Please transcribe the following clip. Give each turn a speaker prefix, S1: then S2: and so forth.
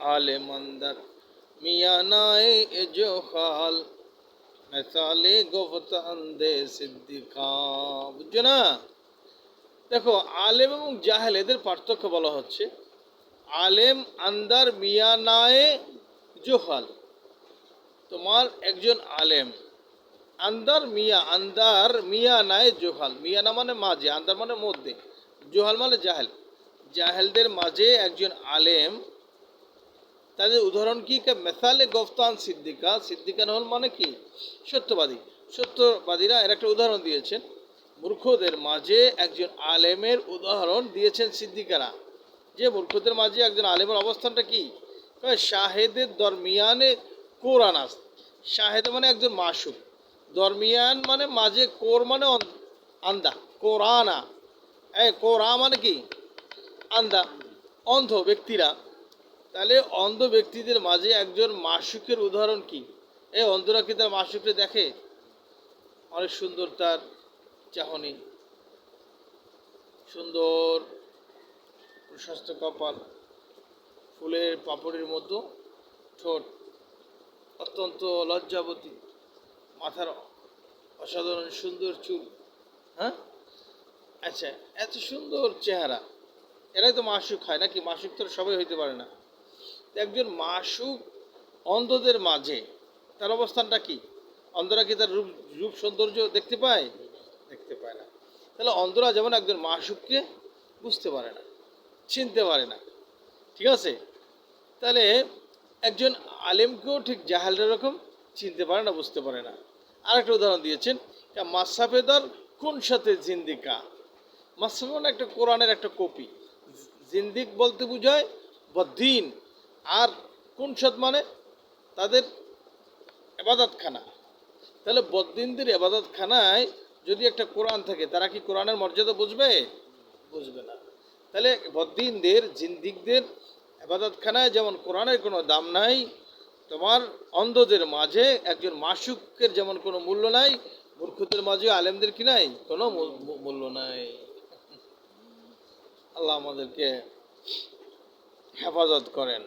S1: আলে মন্দর মিয়ানায় এ এজো খাল মেসালে গোফত আন্দে সিদ্দিকা বুঝছ না? দেখো, আলেম এবং জাহেল, এদের পার্থক্য বলা হচ্ছে, আলেম, আন্দার মিয়ানায় জোহাল। তোমার একজন আলেম, আন্দার, মিয়া, আন্দার মিয়ানায় জোহাল। মিয়ানা মানে মাঝে, আন্দার মানে মধ্যে, জোহাল মানে জাহেল। জাহেলদের মাঝে একজন আলেম তাদের উদাহরণ কি মেসালে গফতান সিদ্দিকা। সিদ্দিকান হল মানে কি? সত্যবাদী। সত্যবাদীরা এর একটা উদাহরণ দিয়েছেন। মূর্খদের মাঝে একজন আলেমের উদাহরণ দিয়েছেন সিদ্দিকারা। যে মূর্খদের মাঝে একজন আলেমের অবস্থানটা কি? শাহেদের দরমিয়ানে কোরআনাস শাহেদ মানে একজন মাসুক দরমিয়ান মানে মাঝে কোর মানে আন্দা। কোরআনা। এ কোরআ মানে কি? আন্দা। অন্ধ ব্যক্তিরা। তাহলে অন্ধ ব্যক্তিদের মাঝে একজন মাসুকের উদাহরণ কি? এই অন্ধরা কি তার মাসুককে দেখে? অনেক সুন্দর তার চাহনি। সুন্দর, প্রশস্ত কপাল, ফুলের পাপড়ের মতো, ঠোঁট অত্যন্ত লজ্জাবতী, মাথার অসাধারণ সুন্দর চুল হ্যাঁ? আচ্ছা এত সুন্দর চেহারা, এরাই তো মাসুক খায় নাকি? মাসুক তো সবাই হইতে পারে না। একজন মাসুক অন্ধদের মাঝে, তার অবস্থানটা কি? অন্ধরা কি তার রূপ রূপ সৌন্দর্য দেখতে পায়? দেখতে পায় না। তাহলে অন্ধরা যেমন একজন মাসুককে বুঝতে পারে না, চিনতে পারে না, ঠিক আছে? তাহলে একজন আলেমকেও ঠিক জাহালের রকম চিনতে পারে না, বুঝতে পারে না। আরেকটা উদাহরণ দিয়েছেন মাসাফেদার কোন সাথে জিন্দিকা? মাসাফে মানে একটা কোরআনের একটা কপি। জিন্দিক বলতে বোঝায় বদ্দিন। আর কোন সৎ মানে? তাদের এবাদতখানা। তাহলে বদ্দিনদের এবাদতখানায় যদি একটা কোরআন থাকে, তারা কি কোরআনের মর্যাদা বুঝবে? বুঝবে না। তাহলে বদ্দিনদের জিন্দিকদের এবাদতখানায় যেমন কোরআনের কোনো দাম নাই, তোমার অন্ধদের মাঝে একজন মাসুকের যেমন কোনো মূল্য নাই, মূর্খদের মাঝে আলেমদের কি নাই? কোনো মূল্য নাই। আল্লাহ আমাদেরকে হেফাজত করেন।